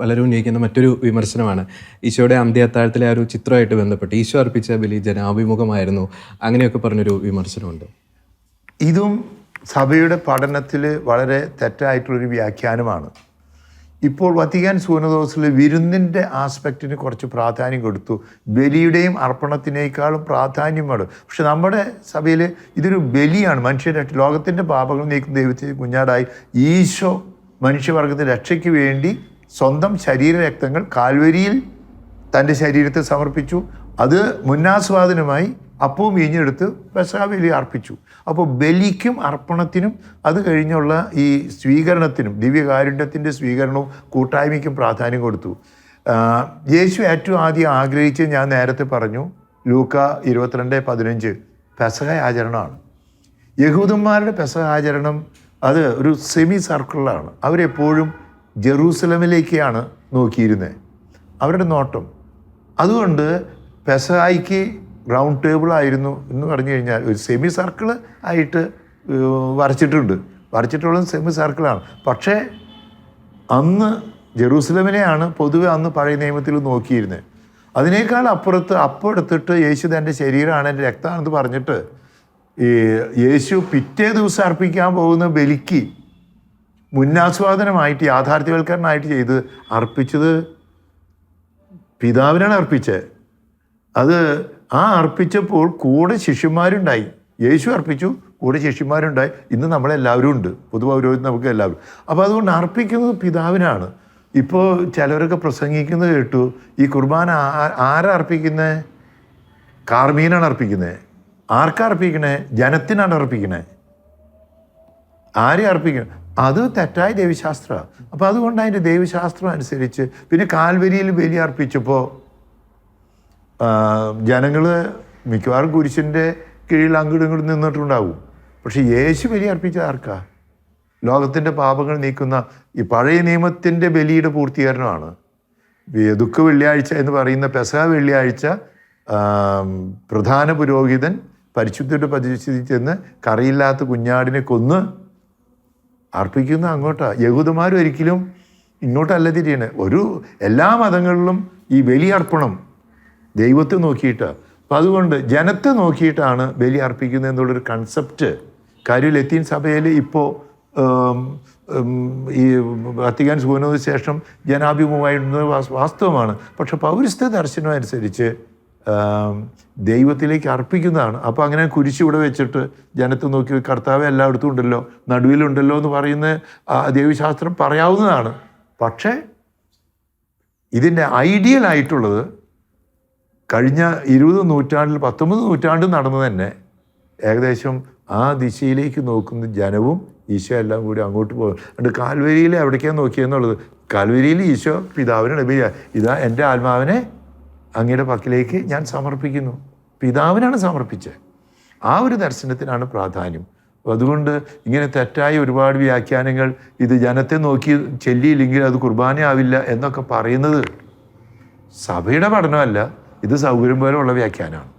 പലരും ഉന്നയിക്കുന്ന മറ്റൊരു വിമർശനമാണ്. ഈശോയുടെ അന്ത്യത്താഴത്തിലെ ആ ഒരു ചിത്രമായിട്ട് ബന്ധപ്പെട്ട് ഈശോ അർപ്പിച്ച ബലി ജനാഭിമുഖമായിരുന്നു. അങ്ങനെയൊക്കെ പറഞ്ഞൊരു വിമർശനമുണ്ട്. ഇതും സഭയുടെ പഠനത്തിൽ വളരെ തെറ്റായിട്ടുള്ളൊരു വ്യാഖ്യാനമാണ്. ഇപ്പോൾ വത്തിക്കാൻ സൂനദോസിൽ വിരുന്നിന്റെ ആസ്പെക്റ്റിന് കുറച്ച് പ്രാധാന്യം കൊടുത്തു. ബലിയുടെയും അർപ്പണത്തിനേക്കാളും പ്രാധാന്യമാണ്. പക്ഷെ നമ്മുടെ സഭയിൽ ഇതൊരു ബലിയാണ്. മനുഷ്യരെ ലോകത്തിന്റെ പാപങ്ങൾ നീക്കുന്ന ദൈവത്തെ കുഞ്ഞാടായി ഈശോ മനുഷ്യവർഗത്തിന്റെ രക്ഷയ്ക്ക് വേണ്ടി സ്വന്തം ശരീരരക്തങ്ങൾ കാൽവരിയിൽ തന്റെ ശരീരത്തെ സമർപ്പിച്ചു. അത് മുന്നാസ്വാദനമായി അപ്പവും വീഞ്ഞെടുത്ത് ബസാബലി അർപ്പിച്ചു. അപ്പോൾ ബലിക്കും അർപ്പണത്തിനും അത് കഴിഞ്ഞുള്ള ഈ സ്വീകരണത്തിനും ദിവ്യകാരുണ്യത്തിന്റെ സ്വീകരണവും കൂട്ടായ്മയ്ക്കും പ്രാധാന്യം കൊടുത്തു. യേശു ഏറ്റവും ആദ്യം ആഗ്രഹിച്ച് ഞാൻ നേരത്തെ പറഞ്ഞു ലൂക്ക ഇരുപത്തിരണ്ട് പതിനഞ്ച് പെസഹ ആചരണമാണ്. യഹൂദന്മാരുടെ പെസഹ ആചരണം അത് ഒരു സെമി സർക്കിളാണ്. അവരെപ്പോഴും ജെറൂസലമിലേക്കാണ് നോക്കിയിരുന്നത് അവരുടെ നോട്ടം. അതുകൊണ്ട് പെസഹായിക്ക് റൗണ്ട് ടേബിൾ ആയിരുന്നു എന്ന് പറഞ്ഞു കഴിഞ്ഞാൽ ഒരു സെമി സർക്കിൾ ആയിട്ട് വരച്ചിട്ടുണ്ട്. വരച്ചിട്ടുള്ളത് സെമി സർക്കിളാണ് പക്ഷേ അന്ന് ജെറൂസലമിനെയാണ് പൊതുവെ അന്ന് പഴയ നിയമത്തിൽ നോക്കിയിരുന്നത് അതിനേക്കാൾ അപ്പുറത്ത് അപ്പം എടുത്തിട്ട് യേശു തന്റെ ശരീരമാണ് എന്റെ രക്തമാണെന്ന് പറഞ്ഞിട്ട് ഈ യേശു പിറ്റേ ദിവസം അർപ്പിക്കാൻ പോകുന്ന ബലിക്ക് മുന്നാസ്വാദനമായിട്ട് യാഥാർത്ഥ്യവൽക്കരണമായിട്ട് ചെയ്ത് അർപ്പിച്ചത് പിതാവിനാണ് അർപ്പിച്ചത്. അത് ആ അർപ്പിച്ചപ്പോൾ കൂടെ ശിഷ്യന്മാരുണ്ടായി. യേശു അർപ്പിച്ചു കൂടെ ശിഷ്യന്മാരുണ്ടായി. ഇന്ന് നമ്മളെല്ലാവരും ഉണ്ട്. പൊതുപൗരോഹിതം നമുക്ക് എല്ലാവരും. അപ്പോൾ അതുകൊണ്ട് അർപ്പിക്കുന്നത് പിതാവിനാണ്. ഇപ്പോൾ ചിലവരൊക്കെ പ്രസംഗിക്കുന്നത് കേട്ടു ഈ കുർബാന ആരാ അർപ്പിക്കുന്നത് കാർമീനാണ് അർപ്പിക്കുന്നത് ആർക്കാ അർപ്പിക്കണേ? ജനത്തിനാണ് അർപ്പിക്കണേ. ആരെ അർപ്പിക്കണം? അത് തെറ്റായ ദേവിശാസ്ത്രമാണ് അപ്പോൾ അതുകൊണ്ട് അതിന്റെ ദേവിശാസ്ത്രം അനുസരിച്ച് പിന്നെ കാൽവരിയിൽ ബലി അർപ്പിച്ചപ്പോൾ ജനങ്ങൾ മിക്കവാറും കുരിശിന്റെ കീഴിൽ അങ്ങോട്ടും ഇങ്ങോട്ടും നിന്നിട്ടുണ്ടാവും. പക്ഷെ യേശു ബലി അർപ്പിച്ചത് ആർക്കാ? ലോകത്തിന്റെ പാപങ്ങൾ നീക്കുന്ന ഈ പഴയ നിയമത്തിന്റെ ബലിയുടെ പൂർത്തീകരണമാണ്. ദുഃഖ വെള്ളിയാഴ്ച എന്ന് പറയുന്ന പെസഹ വെള്ളിയാഴ്ച പ്രധാന പുരോഹിതൻ പരിശുദ്ധയുടെ പരിശുദ്ധി ചെന്ന് കറിയില്ലാത്ത കുഞ്ഞാടിനെ കൊന്ന് അർപ്പിക്കുന്ന അങ്ങോട്ടാണ് യഹൂദന്മാർ ഒരിക്കലും ഇങ്ങോട്ടല്ല തിരിയണേ. ഒരു എല്ലാ മതങ്ങളിലും ഈ ബലിയർപ്പണം ദൈവത്തെ നോക്കിയിട്ടാണ് അപ്പം അതുകൊണ്ട് ജനത്തെ നോക്കിയിട്ടാണ് ബലി അർപ്പിക്കുന്നത് എന്നുള്ളൊരു കൺസെപ്റ്റ് കാര്യം ലത്തീൻ സഭയിൽ ഇപ്പോൾ ഈ വത്തിക്കാൻ പോകുന്നതിന് ശേഷം ജനാഭിമുഖമായിരുന്നത് വാസ്തവമാണ്. പക്ഷെ പൗരസ്ത്യ ദർശനം അനുസരിച്ച് ദൈവത്തിലേക്ക് അർപ്പിക്കുന്നതാണ്. അപ്പോൾ അങ്ങനെ കുരിശ് ഇവിടെ വെച്ചിട്ട് ജനത്തെ നോക്കി കർത്താവ് എല്ലായിടത്തും ഉണ്ടല്ലോ നടുവിലുണ്ടല്ലോ എന്ന് പറയുന്ന ദൈവശാസ്ത്രം പറയാവുന്നതാണ്. പക്ഷേ ഇതിന്റെ ഐഡിയൽ ആയിട്ടുള്ളത് കഴിഞ്ഞ ഇരുപത് നൂറ്റാണ്ടിൽ പത്തൊമ്പത് നൂറ്റാണ്ടിൽ നടന്നു തന്നെ ഏകദേശം ആ ദിശയിലേക്ക് നോക്കുന്ന ജനവും ഈശോ എല്ലാം കൂടി അങ്ങോട്ട് പോകും. അതുകൊണ്ട് കാൽവരിയിൽ എവിടേക്കാണ് നോക്കിയെന്നുള്ളത്? കാൽവരിയിൽ ഈശോ പിതാവിനെ ഇതാ എന്റെ ആത്മാവിനെ അങ്ങയുടെ പക്കിലേക്ക് ഞാൻ സമർപ്പിക്കുന്നു. പിതാവിനാണ് സമർപ്പിച്ചത്. ആ ഒരു ദർശനത്തിനാണ് പ്രാധാന്യം. അതുകൊണ്ട് ഇങ്ങനെ തെറ്റായ ഒരുപാട് വ്യാഖ്യാനങ്ങൾ ഇത് ജനത്തെ നോക്കി ചെല്ലിയില്ലെങ്കിൽ അത് കുർബാനയാവില്ല എന്നൊക്കെ പറയുന്നത് സഭയുടെ പഠനമല്ല. ഇത് സൗകര്യം പോലെയുള്ള വ്യാഖ്യാനമാണ്.